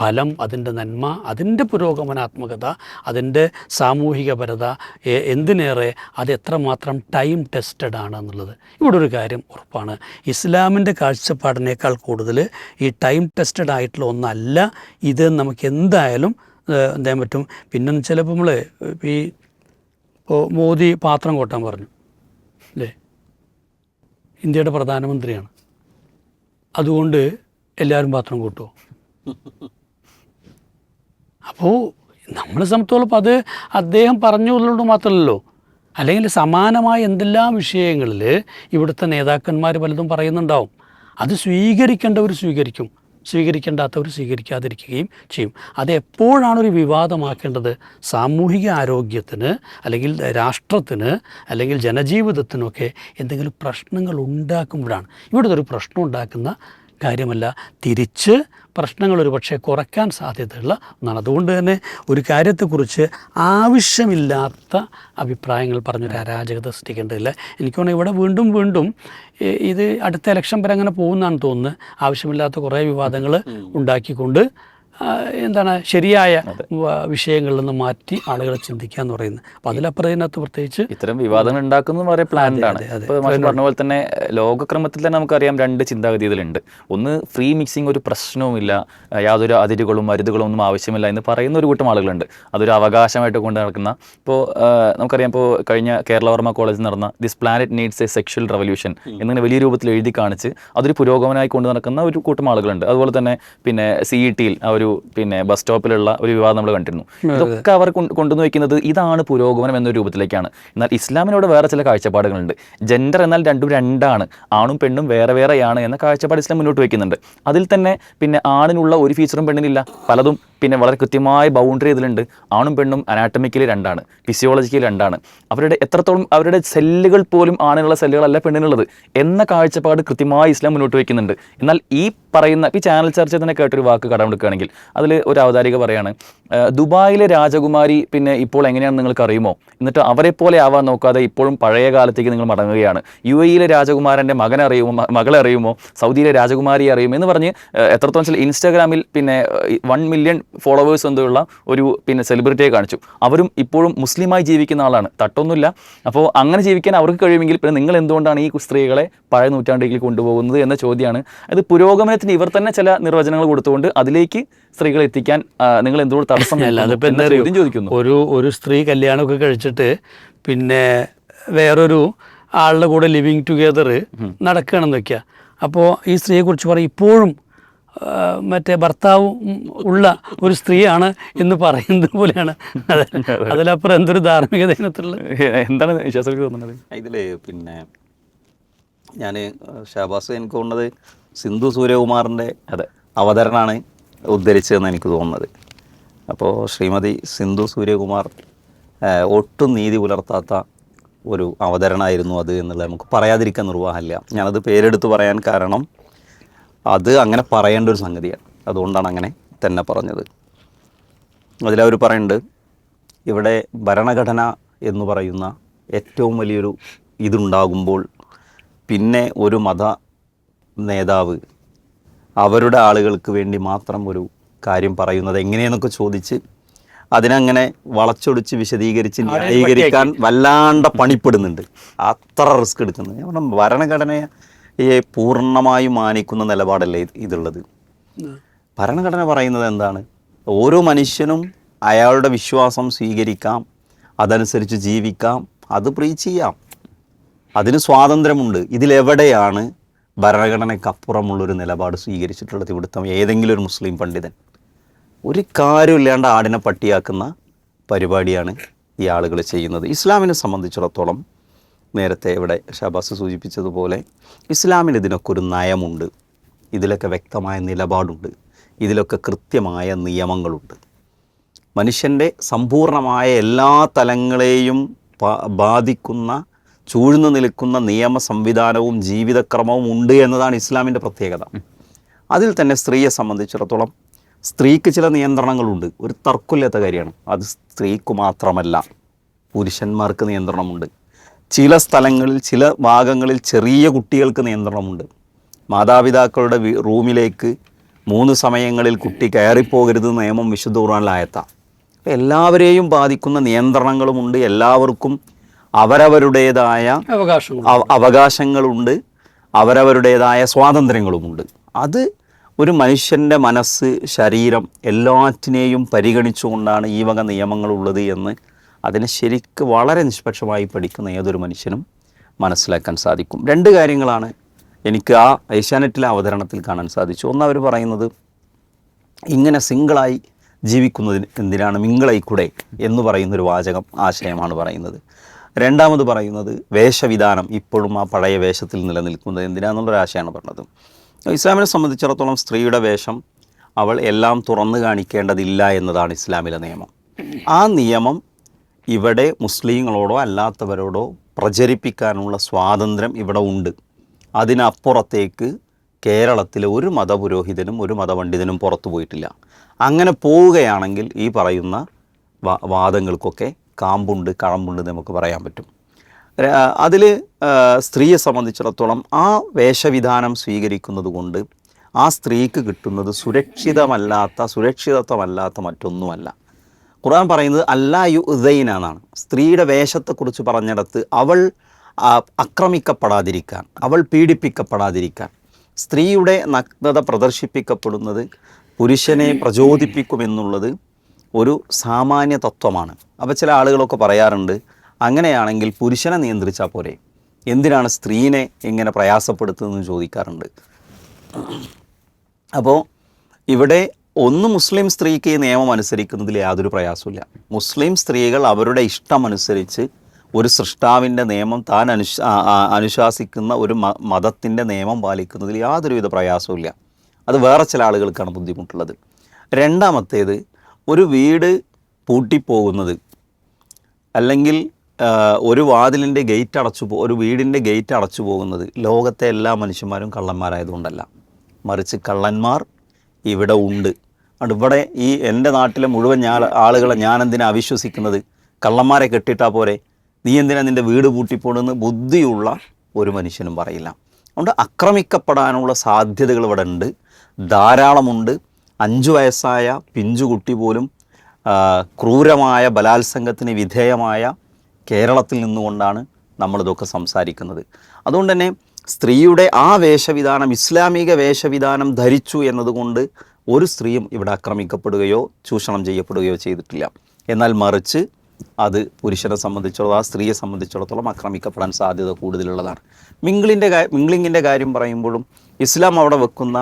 ഫലം അതിന്റെ നന്മ അതിന്റെ പുരോഗമനാത്മകത അതിന്റെ സാമൂഹികപരത എന്തിനേറെ അത് എത്രമാത്രം ടൈം ടെസ്റ്റഡ് ആണ് എന്നുള്ളത് ഇവിടെ ഒരു കാര്യം ഉറപ്പാണ്. ഇസ്ലാമിന്റെ കാഴ്ചപ്പാടിനേക്കാൾ കൂടുതൽ ഈ ടൈം ടെസ്റ്റഡ് ആയിട്ടുള്ള ഒന്നല്ല ഇത് നമുക്ക് എന്തായാലും എന്താൻ എന്ത് പറ്റും. പിന്നെ ചിലപ്പോൾ നമ്മൾ ഈ ഇപ്പോൾ മോദി പാത്രം കൊട്ടാൻ പറഞ്ഞു. അല്ലേ? ഇന്ത്യയുടെ പ്രധാനമന്ത്രിയാണ്. അതുകൊണ്ട് എല്ലാവരും പാത്രം കൂട്ടുമോ അപ്പോൾ നമ്മളെ സംബന്ധിച്ചോളം അത് അദ്ദേഹം പറഞ്ഞു എന്നുള്ളത് മാത്രമല്ലല്ലോ. അല്ലെങ്കിൽ സമാനമായ എന്തെല്ലാം വിഷയങ്ങളിൽ ഇവിടുത്തെ നേതാക്കന്മാർ പലതും പറയുന്നുണ്ടാവും. അത് സ്വീകരിക്കേണ്ടവർ സ്വീകരിക്കും. സ്വീകരിക്കേണ്ടാത്തവർ സ്വീകരിക്കാതിരിക്കുകയും ചെയ്യും. അത് എപ്പോഴാണ് ഒരു വിവാദമാക്കേണ്ടത്? സാമൂഹിക ആരോഗ്യത്തിന് അല്ലെങ്കിൽ രാഷ്ട്രത്തിന് അല്ലെങ്കിൽ ജനജീവിതത്തിനൊക്കെ എന്തെങ്കിലും പ്രശ്നങ്ങൾ ഉണ്ടാക്കുമ്പോഴാണ്. ഇവിടുത്തെ ഒരു പ്രശ്നം ഉണ്ടാക്കുന്ന കാര്യമല്ല. തിരിച്ച് പ്രശ്നങ്ങൾ ഒരു പക്ഷേ കുറയ്ക്കാൻ സാധ്യതയുള്ള ഒന്നാണ്. അതുകൊണ്ട് തന്നെ ഒരു കാര്യത്തെക്കുറിച്ച് ആവശ്യമില്ലാത്ത അഭിപ്രായങ്ങൾ പറഞ്ഞൊരു അരാജകത സൃഷ്ടിക്കേണ്ടതില്ല. എനിക്ക് തോന്നുന്നു ഇവിടെ വീണ്ടും വീണ്ടും ഇത് അടുത്ത ഇലക്ഷൻ വരെ അങ്ങനെ പോകുന്നതാണ് തോന്നുന്നത്. ആവശ്യമില്ലാത്ത കുറേ വിവാദങ്ങൾ ഉണ്ടാക്കിക്കൊണ്ട് എന്താണ് ശരിയായ വിഷയങ്ങളിൽ നിന്ന് മാറ്റി ആളുകളെ ചിന്തിക്കുക എന്ന് പറയുന്നത്. അപ്പോൾ അതിലപ്പുറം ഇതിനകത്ത് പ്രത്യേകിച്ച് ഇത്തരം വിവാദങ്ങൾ ഉണ്ടാക്കുന്നത് വളരെ പ്ലാൻഡ് ആണ്. പറഞ്ഞ പോലെ തന്നെ ലോകക്രമത്തിൽ തന്നെ നമുക്കറിയാം രണ്ട് ചിന്താഗതികളുണ്ട്. ഒന്ന് ഫ്രീ മിക്സിംഗ് ഒരു പ്രശ്നവുമില്ല. യാതൊരു അതിരുകളും മരുതുകളും ഒന്നും ആവശ്യമില്ല എന്ന് പറയുന്ന ഒരു കൂട്ടം ആളുകളുണ്ട്. അതൊരു അവകാശമായിട്ട് കൊണ്ട് നടക്കുന്ന ഇപ്പോൾ നമുക്കറിയാം ഇപ്പോൾ കഴിഞ്ഞ കേരളവർമ്മ കോളേജിൽ നടന്ന this planet needs a sexual revolution എന്നിങ്ങനെ വലിയ രൂപത്തിൽ എഴുതി കാണിച്ച് അതൊരു പുരോഗമനമായി കൊണ്ട് നടക്കുന്ന ഒരു കൂട്ടം ആളുകളുണ്ട്. അതുപോലെ തന്നെ പിന്നെ സി ഇ ടിയിൽ ആ ഒരു പിന്നെ ബസ് സ്റ്റോപ്പിലുള്ള ഒരു വിവാദം നമ്മൾ കണ്ടിരുന്നു. ഇതൊക്കെ അവർ കൊണ്ട് കൊണ്ടുവന്ന് വയ്ക്കുന്നത് ഇതാണ് പുരോഗമനം എന്ന രൂപത്തിലേക്കാണ്. എന്നാൽ ഇസ്ലാമിനോട് വേറെ ചില കാഴ്ചപ്പാടുകളുണ്ട്. ജെൻഡർ എന്നാൽ രണ്ടും രണ്ടാണ്. ആണും പെണ്ണും വേറെ വേറെയാണ് എന്ന കാഴ്ചപ്പാട് ഇസ്ലാം മുന്നോട്ട് വയ്ക്കുന്നുണ്ട്. അതിൽ തന്നെ പിന്നെ ആണിനുള്ള ഒരു ഫീച്ചറും പെണ്ണിനില്ല. പലതും പിന്നെ വളരെ കൃത്യമായ ബൗണ്ടറി ഇതിലുണ്ട്. ആണും പെണ്ണും അനാറ്റമിക്കലി രണ്ടാണ്. ഫിസിയോളജിക്കലി രണ്ടാണ്. അവരുടെ എത്രത്തോളം അവരുടെ സെല്ലുകൾ പോലും ആണിനുള്ള സെല്ലുകളല്ല പെണ്ണിനുള്ളത് എന്ന കാഴ്ചപ്പാട് കൃത്യമായി ഇസ്ലാം മുന്നോട്ട് വയ്ക്കുന്നുണ്ട്. എന്നാൽ ഈ പറയുന്ന ഈ ചാനൽ ചർച്ച തന്നെ കേട്ടൊരു വാക്ക് കടമെടുക്കുകയാണെങ്കിൽ അതിൽ ഒരു അവതാരിക പറയാണ്. ദുബായിലെ രാജകുമാരി പിന്നെ ഇപ്പോൾ എങ്ങനെയാണെന്ന് നിങ്ങൾക്ക് അറിയുമോ എന്നിട്ട് അവരെ പോലെ ആവാൻ നോക്കാതെ ഇപ്പോഴും പഴയ കാലത്തേക്ക് നിങ്ങൾ മടങ്ങുകയാണ്. യു എയിലെ രാജകുമാരന്റെ മകനറിയുമോ മ- മകളെ അറിയുമോ? സൗദിയിലെ രാജകുമാരി അറിയുമോ? എന്ന് പറഞ്ഞ് എത്രത്തോളം വെച്ചാൽ ഇൻസ്റ്റാഗ്രാമിൽ പിന്നെ വൺ മില്യൺ ഫോളോവേഴ്സ് എന്തുള്ള ഒരു പിന്നെ സെലിബ്രിറ്റിയെ കാണിച്ചു. അവരും ഇപ്പോഴും മുസ്ലിമായി ജീവിക്കുന്ന ആളാണ്. തട്ടൊന്നുമില്ല. അപ്പോൾ അങ്ങനെ ജീവിക്കാൻ അവർക്ക് കഴിയുമെങ്കിൽ പിന്നെ നിങ്ങൾ എന്തുകൊണ്ടാണ് ഈ സ്ത്രീകളെ പഴയ നൂറ്റാണ്ടിലേക്ക് കൊണ്ടുപോകുന്നത് എന്ന ചോദ്യമാണ്. അത് പുരോഗമനത്തിന് ഇവർ തന്നെ ചില നിർവചനങ്ങൾ കൊടുത്തുകൊണ്ട് അതിലേക്ക് സ്ത്രീകളെ എത്തിക്കാൻ നിങ്ങൾ എന്തുകൊണ്ട് തടസ്സം അല്ല നിൽക്കുന്നു? അതിപ്പോൾ എന്താ അറിയോ ചോദിക്കുന്നു. ഒരു ഒരു സ്ത്രീ കല്യാണമൊക്കെ കഴിച്ചിട്ട് പിന്നെ വേറൊരു ആളുടെ കൂടെ ലിവിങ് ടുഗെദർ നടക്കുകയാണെന്ന് വെക്കുക. അപ്പോൾ ഈ സ്ത്രീയെക്കുറിച്ച് പറയും ഇപ്പോഴും മറ്റേ ഭർത്താവും ഉള്ള ഒരു സ്ത്രീയാണ് എന്ന് പറയുന്നത് പോലെയാണ്. അത് അതിലപ്പുറം എന്തൊരു ധാർമ്മികത എന്താണ് വിശ്വാസത്തിൽ തോന്നുന്നത്? ഇതിൽ പിന്നെ ഞാൻ ഷാബാസ് എനിക്ക് തോന്നുന്നത് സിന്ധു സൂര്യകുമാറിന്റെ അതെ. അവതരണമാണ്. ഉദ്ധരിച്ചതെന്ന് എനിക്ക് തോന്നുന്നത്. അപ്പോൾ ശ്രീമതി സിന്ധു സൂര്യകുമാർ ഒട്ടും നീതി പുലർത്താത്ത ഒരു അവതരണമായിരുന്നു അത് എന്നുള്ളത് നമുക്ക് പറയാതിരിക്കാൻ നിർവാഹമില്ല. ഞാനത് പേരെടുത്ത് പറയാൻ കാരണം അത് അങ്ങനെ പറയേണ്ട ഒരു സംഗതിയാണ്. അതുകൊണ്ടാണ് അങ്ങനെ തന്നെ പറഞ്ഞത്. അതിലവർ പറയുന്നുണ്ട് ഇവിടെ ഭരണഘടന എന്ന് പറയുന്ന ഏറ്റവും വലിയൊരു ഇതുണ്ടാകുമ്പോൾ പിന്നെ ഒരു മത നേതാവ് അവരുടെ ആളുകൾക്ക് വേണ്ടി മാത്രം ഒരു കാര്യം പറയുന്നത് എങ്ങനെയെന്നൊക്കെ ചോദിച്ച് അതിനങ്ങനെ വളച്ചൊടിച്ച് വിശദീകരിച്ച് ന്യായീകരിക്കാൻ വല്ലാണ്ട പണിപ്പെടുന്നുണ്ട്. അത്ര റിസ്ക് എടുക്കുന്നത് ഞാൻ പറഞ്ഞു ഭരണഘടനയെ പൂർണമായും മാനിക്കുന്ന നിലപാടല്ലേ ഇത് ഇതുള്ളത് ഭരണഘടന പറയുന്നത് എന്താണ്? ഓരോ മനുഷ്യനും അയാളുടെ വിശ്വാസം സ്വീകരിക്കാം അതനുസരിച്ച് ജീവിക്കാം അത് പ്രീച്ച് ചെയ്യാം. അതിന് സ്വാതന്ത്ര്യമുണ്ട്. ഇതിലെവിടെയാണ് ഭരണഘടനയ്ക്കപ്പുറമുള്ളൊരു നിലപാട് സ്വീകരിച്ചിട്ടുള്ളത് ഇവിടുത്തെ ഏതെങ്കിലും ഒരു മുസ്ലിം പണ്ഡിതൻ. ഒരു കാര്യമില്ലാണ്ട് ആടിനെ പട്ടിയാക്കുന്ന പരിപാടിയാണ് ഈ ആളുകൾ ചെയ്യുന്നത്. ഇസ്ലാമിനെ സംബന്ധിച്ചിടത്തോളം നേരത്തെ ഇവിടെ ഷാബാസ് സൂചിപ്പിച്ചതുപോലെ ഇസ്ലാമിന് ഇതിനൊക്കെ ഒരു നയമുണ്ട്. ഇതിലൊക്കെ വ്യക്തമായ നിലപാടുണ്ട്. ഇതിലൊക്കെ കൃത്യമായ നിയമങ്ങളുണ്ട്. മനുഷ്യന്റെ സമ്പൂർണമായ എല്ലാ തലങ്ങളെയും ബാധിക്കുന്ന ചൂഴ്ന്നു നിൽക്കുന്ന നിയമ സംവിധാനവും ജീവിതക്രമവും ഉണ്ട് എന്നതാണ് ഇസ്ലാമിന്റെ പ്രത്യേകത. അതിൽ തന്നെ സ്ത്രീയെ സംബന്ധിച്ചിടത്തോളം സ്ത്രീക്ക് ചില നിയന്ത്രണങ്ങളുണ്ട്. ഒരു തർക്കമില്ലാത്ത കാര്യമാണ്. അത് സ്ത്രീക്ക് മാത്രമല്ല പുരുഷന്മാർക്ക് നിയന്ത്രണമുണ്ട്. ചില സ്ഥലങ്ങളിൽ ചില ഭാഗങ്ങളിൽ ചെറിയ കുട്ടികൾക്ക് നിയന്ത്രണമുണ്ട്. മാതാപിതാക്കളുടെ റൂമിലേക്ക് മൂന്ന് സമയങ്ങളിൽ കുട്ടി കയറിപ്പോകരുത് നിയമം വിശുദ്ധ ഖുർആനിലായത്താം അപ്പോൾ എല്ലാവരെയും ബാധിക്കുന്ന നിയന്ത്രണങ്ങളുമുണ്ട്. എല്ലാവർക്കും അവരവരുടേതായ അവകാശങ്ങളുണ്ട് അവരവരുടേതായ സ്വാതന്ത്ര്യങ്ങളുമുണ്ട്. അത് ഒരു മനുഷ്യന്റെ മനസ്സ് ശരീരം എല്ലാറ്റിനെയും പരിഗണിച്ചുകൊണ്ടാണ് ഈ വക നിയമങ്ങളുള്ളത് എന്ന് അതിനെ ശരിക്ക് വളരെ നിഷ്പക്ഷമായി പഠിക്കുന്ന ഏതൊരു മനുഷ്യനും മനസ്സിലാക്കാൻ സാധിക്കും. രണ്ട് കാര്യങ്ങളാണ് എനിക്ക് ആ ഏഷ്യാനെറ്റിലെ അവതരണത്തിൽ കാണാൻ സാധിച്ചു. ഒന്ന് അവർ പറയുന്നത് ഇങ്ങനെ സിംഗിളായി ജീവിക്കുന്നതിന് എന്തിനാണ് മിങ്കിളായിക്കൂടെ എന്ന് പറയുന്നൊരു വാചകം ആശയമാണ് പറയുന്നത്. രണ്ടാമത് പറയുന്നത് വേഷവിധാനം ഇപ്പോഴും ആ പഴയ വേഷത്തിൽ നിലനിൽക്കുന്നത് എന്തിനാന്നുള്ളൊരു ആശയമാണ് പറഞ്ഞത്. ഇസ്ലാമിനെ സംബന്ധിച്ചിടത്തോളം സ്ത്രീയുടെ വേഷം അവൾ എല്ലാം തുറന്നു കാണിക്കേണ്ടതില്ല എന്നതാണ് ഇസ്ലാമിലെ നിയമം. ആ നിയമം ഇവിടെ മുസ്ലിങ്ങളോടോ അല്ലാത്തവരോടോ പ്രചരിപ്പിക്കാനുള്ള സ്വാതന്ത്ര്യം ഇവിടെ ഉണ്ട്. അതിനപ്പുറത്തേക്ക് കേരളത്തിലെ ഒരു മതപുരോഹിതനും ഒരു മതപണ്ഡിതനും പുറത്തു പോയിട്ടില്ല. അങ്ങനെ പോവുകയാണെങ്കിൽ ഈ പറയുന്ന വാദങ്ങൾക്കൊക്കെ കാമ്പുണ്ട് കഴമ്പുണ്ട് നമുക്ക് പറയാൻ പറ്റും. അതിൽ സ്ത്രീയെ സംബന്ധിച്ചിടത്തോളം ആ വേഷവിധാനം സ്വീകരിക്കുന്നത് കൊണ്ട് ആ സ്ത്രീക്ക് കിട്ടുന്നത് സുരക്ഷിതമല്ലാത്ത സുരക്ഷിതത്വമല്ലാത്ത മറ്റൊന്നുമല്ല. ഖുർആൻ പറയുന്നത് അല്ലാ യു എന്നാണ്. സ്ത്രീയുടെ വേഷത്തെക്കുറിച്ച് പറഞ്ഞിടത്ത് അവൾ അക്രമിക്കപ്പെടാതിരിക്കാൻ അവൾ പീഡിപ്പിക്കപ്പെടാതിരിക്കാൻ. സ്ത്രീയുടെ നഗ്നത പ്രദർശിപ്പിക്കപ്പെടുന്നത് പുരുഷനെ പ്രചോദിപ്പിക്കുമെന്നുള്ളത് ഒരു സാമാന്യ തത്വമാണ്. അപ്പോൾ ചില ആളുകളൊക്കെ പറയാറുണ്ട് അങ്ങനെയാണെങ്കിൽ പുരുഷനെ നിയന്ത്രിച്ചാൽ പോരെ? എന്തിനാണ് സ്ത്രീനെ ഇങ്ങനെ പ്രയാസപ്പെടുത്തുന്നതെന്ന് ചോദിക്കാറുണ്ട്. അപ്പോൾ ഇവിടെ ഒന്ന് മുസ്ലിം സ്ത്രീക്ക് ഈ നിയമം അനുസരിക്കുന്നതിൽ യാതൊരു പ്രയാസമില്ല മുസ്ലിം സ്ത്രീകൾ അവരുടെ ഇഷ്ടമനുസരിച്ച് ഒരു സൃഷ്ടാവിന്റെ നിയമം താൻ അനുശ അനുശാസിക്കുന്ന ഒരു മതത്തിന്റെ നിയമം പാലിക്കുന്നതിൽ യാതൊരുവിധ പ്രയാസമില്ല അത് വേറെ ചില ആളുകൾക്കാണ് ബുദ്ധിമുട്ടുള്ളത്. രണ്ടാമത്തേത് ഒരു വീട് പൂട്ടിപ്പോകുന്നത്. അല്ലെങ്കിൽ ഒരു വാതിലിന്റെ ഗേറ്റ് അടച്ചു പോ ഒരു വീടിന്റെ ഗേറ്റ് അടച്ചു പോകുന്നത് ലോകത്തെ എല്ലാ മനുഷ്യന്മാരും കള്ളന്മാരായതുകൊണ്ടല്ല. മറിച്ച് കള്ളന്മാർ ഇവിടെ ഉണ്ട്. അതുകൊണ്ട് ഇവിടെ ഈ എന്റെ നാട്ടിലെ മുഴുവൻ ഞാൻ ആളുകളെ ഞാൻ എന്തിനാ അവിശ്വസിക്കുന്നത്? കള്ളന്മാരെ കെട്ടിട്ടാ പോരെ? നീ എന്തിനാ നിന്റെ വീട് പൂട്ടിപ്പോണെന്ന് ബുദ്ധിയുള്ള ഒരു മനുഷ്യനും പറയില്ല. അതുകൊണ്ട് ആക്രമിക്കപ്പെടാനുള്ള സാധ്യതകൾ ഇവിടെ ഉണ്ട്. ധാരാളമുണ്ട്. അഞ്ചു വയസ്സായ പിഞ്ചുകുട്ടി പോലും ക്രൂരമായ ബലാത്സംഗത്തിന് വിധേയമായ കേരളത്തിൽ നിന്നുകൊണ്ടാണ് നമ്മളിതൊക്കെ സംസാരിക്കുന്നത്. അതുകൊണ്ട് തന്നെ സ്ത്രീയുടെ ആ വേഷവിധാനം ഇസ്ലാമിക വേഷവിധാനം ധരിച്ചു എന്നതുകൊണ്ട് ഒരു സ്ത്രീയും ഇവിടെ ആക്രമിക്കപ്പെടുകയോ ചൂഷണം ചെയ്യപ്പെടുകയോ ചെയ്തിട്ടില്ല. എന്നാൽ മറിച്ച് അത് പുരുഷനെ സംബന്ധിച്ചിടത്തോളം ആ സ്ത്രീയെ സംബന്ധിച്ചിടത്തോളം ആക്രമിക്കപ്പെടാൻ സാധ്യത കൂടുതലുള്ളതാണ്. മിങ്കിളിന്റെ കാ മിങ്കിളിങ്ങിന്റെ കാര്യം പറയുമ്പോഴും ഇസ്ലാം അവിടെ വെക്കുന്ന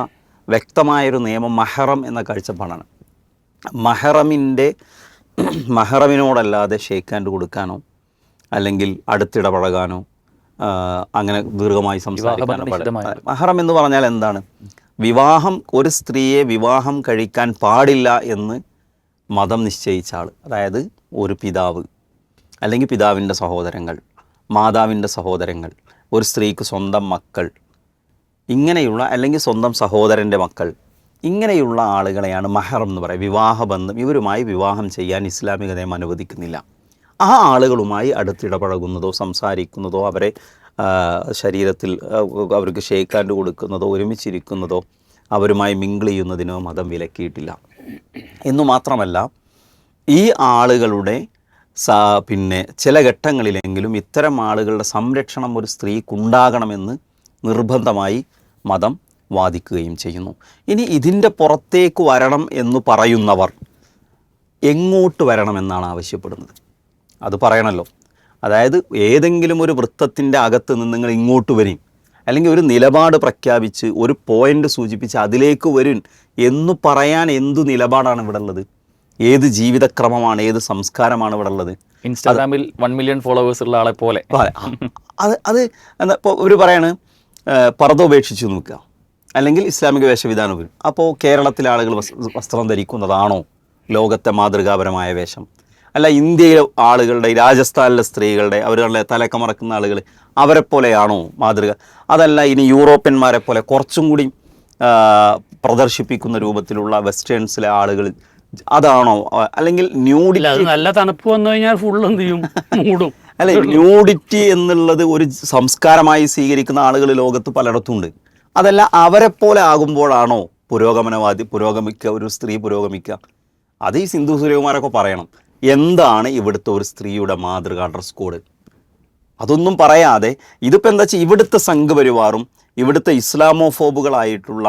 വ്യക്തമായൊരു നിയമം മഹറം എന്ന കാഴ്ചപ്പാടാണ്. മഹറമിന്റെ മഹറമിനോടല്ലാതെ ഷേക്ക് ഹാൻഡ് കൊടുക്കാനോ അല്ലെങ്കിൽ അടുത്തിടപഴകാനോ അങ്ങനെ ദീർഘമായി സംസാരിക്കാനോ. മഹറം എന്ന് പറഞ്ഞാൽ എന്താണ്? വിവാഹം ഒരു സ്ത്രീയെ വിവാഹം കഴിക്കാൻ പാടില്ല എന്ന് മതം നിശ്ചയിച്ച ആൾ അതായത് ഒരു പിതാവ് അല്ലെങ്കിൽ പിതാവിന്റെ സഹോദരങ്ങൾ മാതാവിന്റെ സഹോദരങ്ങൾ ഒരു സ്ത്രീക്ക് സ്വന്തം മക്കൾ ഇങ്ങനെയുള്ള അല്ലെങ്കിൽ സ്വന്തം സഹോദരന്റെ മക്കൾ ഇങ്ങനെയുള്ള ആളുകളെയാണ് മഹറം എന്ന് പറയുക. വിവാഹബന്ധം ഇവരുമായി വിവാഹം ചെയ്യാൻ ഇസ്ലാമിക നിയമം അനുവദിക്കുന്നില്ല. ആ ആളുകളുമായി അടുത്തിടപഴകുന്നതോ സംസാരിക്കുന്നതോ അവരെ ശരീരത്തിൽ അവർക്ക് ഷേക്കാൻഡ് കൊടുക്കുന്നതോ ഒരുമിച്ചിരിക്കുന്നതോ അവരുമായി മിങ്കിൾ ചെയ്യുന്നതിനോ മതം വിലക്കിയിട്ടില്ല. എന്നു മാത്രമല്ല ഈ ആളുകളുടെ പിന്നെ ചില ഘട്ടങ്ങളിലെങ്കിലും ഇത്തരം ആളുകളുടെ സംരക്ഷണം ഒരു സ്ത്രീക്കുണ്ടാകണമെന്ന് നിർബന്ധമായി മതം വാദിക്കുകയും ചെയ്യുന്നു. ഇനി ഇതിന്റെ പുറത്തേക്ക് വരണം എന്ന് പറയുന്നവർ എങ്ങോട്ട് വരണമെന്നാണ് ആവശ്യപ്പെടുന്നത്. അത് പറയണമല്ലോ അതായത് ഏതെങ്കിലും ഒരു വൃത്തത്തിന്റെ അകത്ത് നിന്ന് നിങ്ങൾ ഇങ്ങോട്ട് വരും അല്ലെങ്കിൽ ഒരു നിലപാട് പ്രഖ്യാപിച്ച് ഒരു പോയിന്റ് സൂചിപ്പിച്ച് അതിലേക്ക് വരും എന്ന് പറയാൻ എന്തു നിലപാടാണ് ഇവിടെ ഉള്ളത്? ഏത് ജീവിതക്രമമാണ് ഏത് സംസ്കാരമാണ് ഇവിടെ ഉള്ളത്? ഇൻസ്റ്റാഗ്രാമിൽ വൺ മില്യൺ ഫോളോവേഴ്സ് ഉള്ള ആളെ പോലെ. അത്. അത് എന്താ ഇപ്പോൾ ഒരു പറയാണ് പർദ്ദ ഉപേക്ഷിച്ച് നിൽക്കുക. അല്ലെങ്കിൽ ഇസ്ലാമിക വേഷവിധാനം വരും അപ്പോൾ കേരളത്തിലെ ആളുകൾ വസ്ത്രം ധരിക്കുന്നതാണോ ലോകത്തെ മാതൃകാപരമായ വേഷം? അല്ല ഇന്ത്യയിലെ ആളുകളുടെ രാജസ്ഥാനിലെ സ്ത്രീകളുടെ അവരുടെ തലക്കമറക്കുന്ന ആളുകൾ അവരെ പോലെയാണോ മാതൃക? അതല്ല ഇനി യൂറോപ്യന്മാരെ പോലെ കുറച്ചും കൂടി പ്രദർശിപ്പിക്കുന്ന രൂപത്തിലുള്ള വെസ്റ്റേൺസിലെ ആളുകൾ അതാണോ? അല്ലെങ്കിൽ ന്യൂഡിറ്റി നല്ല തണുപ്പ് വന്നു കഴിഞ്ഞാൽ ഫുൾ എന്ത് ചെയ്യും? മൂടും. <laughs> അല്ലെ ന്യൂഡിറ്റി എന്നുള്ളത് ഒരു സംസ്കാരമായി സ്വീകരിക്കുന്ന ആളുകൾ ലോകത്ത് പലയിടത്തുണ്ട്. അതല്ല അവരെ പോലെ ആകുമ്പോഴാണോ പുരോഗമനവാദി പുരോഗമിക്കുക ഒരു സ്ത്രീ പുരോഗമിക്കുക അത് ഈ സിന്ധു സുരകുമാരൊക്കെ പറയണം. എന്താണ് ഇവിടുത്തെ ഒരു സ്ത്രീയുടെ മാതൃക ഡ്രസ് കോഡ് അതൊന്നും പറയാതെ ഇതിപ്പോൾ എന്താ വെച്ചാൽ ഇവിടുത്തെ സംഘപരിവാറും ഇവിടുത്തെ ഇസ്ലാമോഫോബുകളായിട്ടുള്ള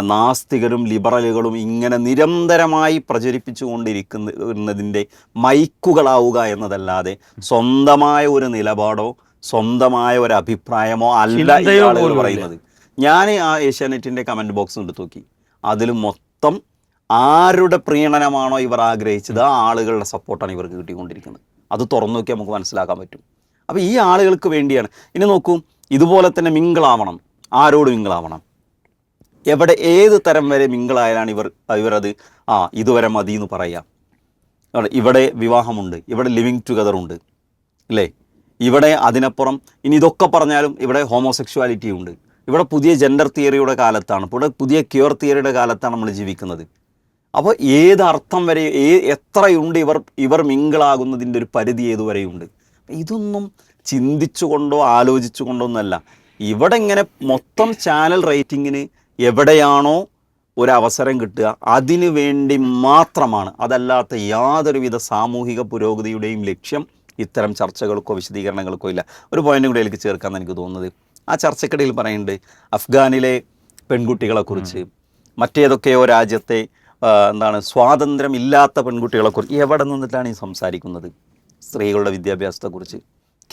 നാസ്തികരും ലിബറലുകളും ഇങ്ങനെ നിരന്തരമായി പ്രചരിപ്പിച്ചു കൊണ്ടിരിക്കുന്നതിന്റെ മൈക്കുകളാവുക എന്നതല്ലാതെ സ്വന്തമായ ഒരു നിലപാടോ സ്വന്തമായ ഒരു അഭിപ്രായമോ അല്ല പോലുമില്ല. പറയുന്നത്. ഞാൻ ആ ഏഷ്യാനെറ്റിന്റെ കമന്റ് ബോക്സ് എടുത്ത് നോക്കി. അതിൽ മൊത്തം ആരുടെ പ്രീണനമാണോ ഇവർ ആഗ്രഹിച്ചത് ആ ആളുകളുടെ സപ്പോർട്ടാണ് ഇവർക്ക് കിട്ടിക്കൊണ്ടിരിക്കുന്നത്. അത് തുറന്നു നോക്കിയാൽ നമുക്ക് മനസ്സിലാക്കാൻ പറ്റും. അപ്പോൾ ഈ ആളുകൾക്ക് വേണ്ടിയാണ്. ഇനി നോക്കൂ ഇതുപോലെ തന്നെ മിങ്കിളാവണം. ആരോട് മിങ്കിളാവണം? എവിടെ ഏത് തരം വരെ മിങ്കിളായാലാണ് ഇവർ ഇവരത് ആ ഇതുവരെ മതി എന്ന് പറയാം ഇവിടെ വിവാഹമുണ്ട് ഇവിടെ ലിവിങ് ടുഗദർ ഉണ്ട് അല്ലേ ഇവിടെ അതിനപ്പുറം ഇനി ഇതൊക്കെ പറഞ്ഞാലും ഇവിടെ ഹോമോസെക്ഷുവാലിറ്റി ഉണ്ട്. ഇവിടെ പുതിയ ജെൻഡർ തിയറിയുടെ കാലത്താണ് ഇവിടെ പുതിയ ക്യൂർ തിയറിയുടെ കാലത്താണ് നമ്മൾ ജീവിക്കുന്നത്. അപ്പോൾ ഏത് അർത്ഥം വരെ ഏ എത്രയുണ്ട് ഇവർ ഇവർ മിങ്കിളാകുന്നതിന്റെ ഒരു പരിധി ഏതുവരെയുണ്ട്? ഇതൊന്നും ചിന്തിച്ചുകൊണ്ടോ ആലോചിച്ചുകൊണ്ടോ ഒന്നല്ല. ഇവിടെ ഇങ്ങനെ മൊത്തം ചാനൽ റേറ്റിങ്ങിന് എവിടെയാണോ ഒരവസരം കിട്ടുക അതിനു വേണ്ടി മാത്രമാണ്. അതല്ലാത്ത യാതൊരുവിധ സാമൂഹിക പുരോഗതിയുടെയും ലക്ഷ്യം ഇത്തരം ചർച്ചകൾക്കോ വിശദീകരണങ്ങൾക്കോ ഇല്ല. ഒരു പോയിന്റ് കൂടെ എനിക്ക് ചേർക്കാമെന്ന് എനിക്ക് തോന്നുന്നത്. ആ ചർച്ചക്കിടയിൽ പറയുന്നുണ്ട് അഫ്ഗാനിലെ പെൺകുട്ടികളെക്കുറിച്ച് മറ്റേതൊക്കെയോ രാജ്യത്തെ എന്താണ് സ്വാതന്ത്ര്യം ഇല്ലാത്ത പെൺകുട്ടികളെക്കുറിച്ച് എവിടെ നിന്നിട്ടാണ് ഈ സംസാരിക്കുന്നത്? സ്ത്രീകളുടെ വിദ്യാഭ്യാസത്തെക്കുറിച്ച്.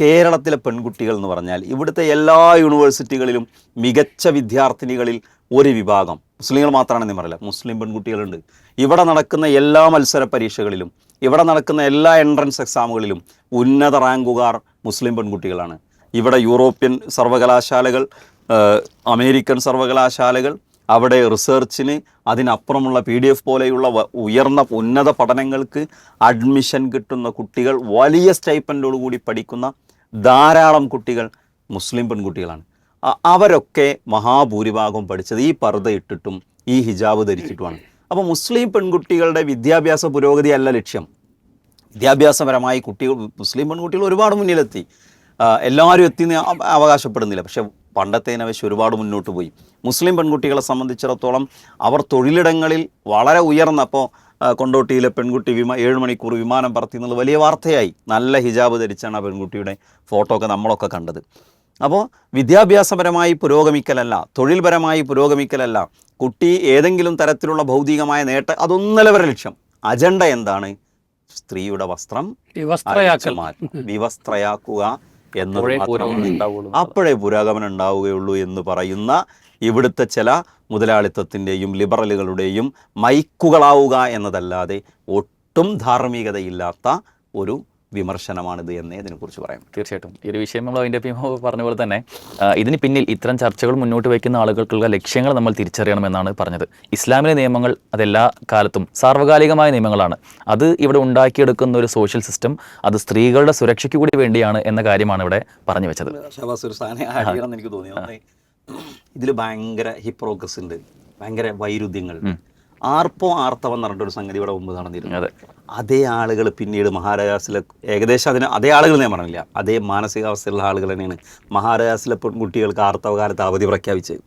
കേരളത്തിലെ പെൺകുട്ടികൾ എന്ന് പറഞ്ഞാൽ ഇവിടുത്തെ എല്ലാ യൂണിവേഴ്സിറ്റികളിലും മികച്ച വിദ്യാർത്ഥിനികളിൽ ഒരു വിഭാഗം. മുസ്ലിങ്ങൾ മാത്രമാണെന്ന് പറയില്ല മുസ്ലിം പെൺകുട്ടികളുണ്ട്. ഇവിടെ നടക്കുന്ന എല്ലാ മത്സര പരീക്ഷകളിലും ഇവിടെ നടക്കുന്ന എല്ലാ എൻട്രൻസ് എക്സാമുകളിലും ഉന്നത റാങ്കുകാർ മുസ്ലിം പെൺകുട്ടികളാണ്. ഇവിടെ യൂറോപ്യൻ സർവകലാശാലകൾ അമേരിക്കൻ സർവകലാശാലകൾ അവിടെ റിസർച്ചിന് അതിനപ്പുറമുള്ള പി ഡി എഫ് പോലെയുള്ള ഉയർന്ന ഉന്നത പഠനങ്ങൾക്ക് അഡ്മിഷൻ കിട്ടുന്ന കുട്ടികൾ വലിയ സ്റ്റൈപ്പൻഡോടുകൂടി പഠിക്കുന്ന ധാരാളം കുട്ടികൾ മുസ്ലിം പെൺകുട്ടികളാണ്. അവരൊക്കെ മഹാഭൂരിഭാഗം പഠിച്ചത് ഈ പർദ്ദ ഇട്ടിട്ടും ഈ ഹിജാബ് ധരിച്ചിട്ടുമാണ്. അപ്പോൾ മുസ്ലിം പെൺകുട്ടികളുടെ വിദ്യാഭ്യാസ പുരോഗതി അല്ല ലക്ഷ്യം. വിദ്യാഭ്യാസപരമായി കുട്ടികൾ മുസ്ലിം പെൺകുട്ടികൾ ഒരുപാട് മുന്നിലെത്തി. എല്ലാവരും എത്തി അവകാശപ്പെടുന്നില്ല. പക്ഷെ പണ്ടത്തേനെ വെച്ച് ഒരുപാട് മുന്നോട്ട് പോയി. മുസ്ലിം പെൺകുട്ടികളെ സംബന്ധിച്ചിടത്തോളം അവർ തൊഴിലിടങ്ങളിൽ വളരെ ഉയർന്നപ്പോൾ കൊണ്ടോട്ടിയിലെ പെൺകുട്ടി വിമാ ഏഴ് മണിക്കൂർ വിമാനം പറത്തി എന്നുള്ളത് വലിയ വാർത്തയായി. നല്ല ഹിജാബ് ധരിച്ചാണ് ആ പെൺകുട്ടിയുടെ ഫോട്ടോ ഒക്കെ നമ്മളൊക്കെ കണ്ടത്. അപ്പോൾ വിദ്യാഭ്യാസപരമായി പുരോഗമിക്കലല്ല തൊഴിൽപരമായി പുരോഗമിക്കലല്ല കുട്ടി ഏതെങ്കിലും തരത്തിലുള്ള ഭൗതികമായ നേട്ടം അതൊന്നല്ല വരെ ലക്ഷ്യം. അജണ്ട എന്താണ്? സ്ത്രീയുടെ വസ്ത്രം വിവസ്ത്രയാക്കുക എന്ന്. അപ്പോഴേ പുരോഗമനം ഉണ്ടാവുകയുള്ളൂ എന്ന് പറയുന്ന ഇവിടുത്തെ ചില മുതലാളിത്തത്തിന്റെയും ലിബറലുകളുടെയും മൈക്കുകളാവുക എന്നതല്ലാതെ ഒട്ടും ധാർമ്മികതയില്ലാത്ത ഒരു വിമർശനമാണിത് എന്നേ ഇതിനെക്കുറിച്ച് പറയാം തീർച്ചയായിട്ടും. ഈ ഒരു വിഷയം നമ്മൾ അതിന്റെ പറഞ്ഞ പോലെ തന്നെ ഇതിന് പിന്നിൽ ഇത്തരം ചർച്ചകൾ മുന്നോട്ട് വയ്ക്കുന്ന ആളുകൾക്കുള്ള ലക്ഷ്യങ്ങൾ നമ്മൾ തിരിച്ചറിയണമെന്നാണ് പറഞ്ഞത്. ഇസ്ലാമിലെ നിയമങ്ങൾ അതെല്ലാ കാലത്തും സാർവകാലികമായ നിയമങ്ങളാണ്. അത് ഇവിടെ ഉണ്ടാക്കിയെടുക്കുന്ന ഒരു സോഷ്യൽ സിസ്റ്റം അത് സ്ത്രീകളുടെ സുരക്ഷയ്ക്ക് കൂടി വേണ്ടിയാണ് എന്ന കാര്യമാണ് ഇവിടെ പറഞ്ഞു വെച്ചത്. എനിക്ക് തോന്നി. ഇതിൽ ഭയങ്കര ഹിപ്രോക്രസ് ഉണ്ട്. ഭയങ്കര വൈരുദ്ധ്യങ്ങൾ. ആർപ്പോ ആർത്തവം എന്ന് പറഞ്ഞിട്ടൊരു സംഗതി ഇവിടെ മുമ്പ് നടന്നിരുന്നു. അതെ. അതേ ആളുകൾ പിന്നീട് മഹാരാജാസിലെ ഏകദേശം അതിന് അതേ ആളുകൾ ഞാൻ പറഞ്ഞില്ല. അതേ മാനസികാവസ്ഥയിലുള്ള ആളുകൾ തന്നെയാണ്. മഹാരാജാസിലെ പെൺകുട്ടികൾക്ക് ആർത്തവകാലത്ത് അവധി പ്രഖ്യാപിച്ചത്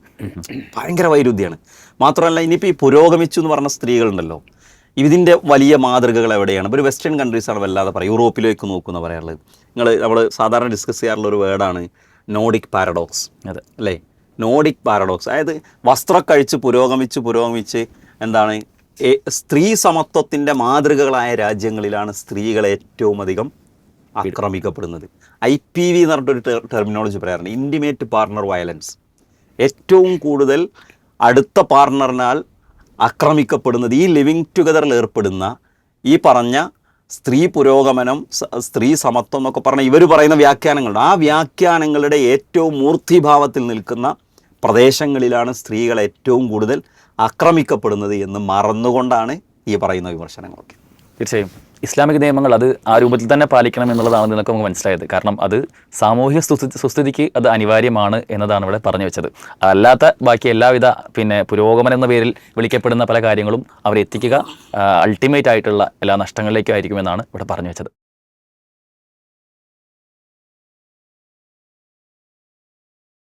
ഭയങ്കര വൈരുദ്ധ്യമാണ് മാത്രമല്ല ഇനിയിപ്പോൾ ഈ പുരോഗമിച്ചു എന്ന് പറഞ്ഞ സ്ത്രീകളുണ്ടല്ലോ. ഇതിന്റെ വലിയ മാതൃകകൾ എവിടെയാണ്? ഇപ്പോൾ ഒരു വെസ്റ്റേൺ കൺട്രീസാണ് വല്ലാതെ പറയുക. യൂറോപ്പിലേക്ക് നോക്കുന്ന പറയാറുള്ളത് നിങ്ങൾ നമ്മൾ സാധാരണ ഡിസ്കസ് ചെയ്യാറുള്ള ഒരു വേർഡാണ് നോഡിക് പാരഡോക്സ് അതെ. അല്ലേ? നോഡിക് പാരഡോക്സ് അതായത് വസ്ത്രം കഴിച്ച് പുരോഗമിച്ച് പുരോഗമിച്ച് എന്താണ് സ്ത്രീ സമത്വത്തിന്റെ മാതൃകകളായ രാജ്യങ്ങളിലാണ് സ്ത്രീകൾ ഏറ്റവും അധികം ആക്രമിക്കപ്പെടുന്നത്. ഐ പി വി എന്ന് പറഞ്ഞിട്ടൊരു ടെർമിനോളജി പറയാറുണ്ട്. ഇന്റിമേറ്റ് പാർട്ണർ വയലൻസ് ഏറ്റവും കൂടുതൽ അടുത്ത പാർട്ണറിനാൽ ആക്രമിക്കപ്പെടുന്നത് ഈ ലിവിങ് ടുഗദറിൽ ഏർപ്പെടുന്ന ഈ പറഞ്ഞ സ്ത്രീ പുരോഗമനം സ്ത്രീ സമത്വം എന്നൊക്കെ പറഞ്ഞ ഇവർ പറയുന്ന വ്യാഖ്യാനങ്ങളുണ്ട്. ആ വ്യാഖ്യാനങ്ങളുടെ ഏറ്റവും മൂർത്തിഭാവത്തിൽ നിൽക്കുന്ന പ്രദേശങ്ങളിലാണ് സ്ത്രീകൾ ഏറ്റവും കൂടുതൽ ആക്രമിക്കപ്പെടുന്നത് എന്ന് മറന്നുകൊണ്ടാണ് ഈ പറയുന്ന വിമർശനങ്ങളൊക്കെ. തീർച്ചയായും. ഇസ്ലാമിക നിയമങ്ങൾ അത് ആ രൂപത്തിൽ തന്നെ പാലിക്കണം എന്നുള്ളതാണ് നിനക്ക് നമുക്ക് മനസ്സിലായത്. കാരണം അത് സാമൂഹ്യ സുസ്ഥി സുസ്ഥിതിക്ക് അത് അനിവാര്യമാണ് എന്നതാണ് ഇവിടെ പറഞ്ഞു വെച്ചത്. അല്ലാത്ത ബാക്കി എല്ലാവിധ പിന്നെ പുരോഗമനം എന്ന പേരിൽ വിളിക്കപ്പെടുന്ന പല കാര്യങ്ങളും അവരെ എത്തിക്കുക അൾട്ടിമേറ്റ് ആയിട്ടുള്ള എല്ലാ നഷ്ടങ്ങളിലേക്കും ആയിരിക്കുമെന്നാണ് ഇവിടെ പറഞ്ഞു വെച്ചത്.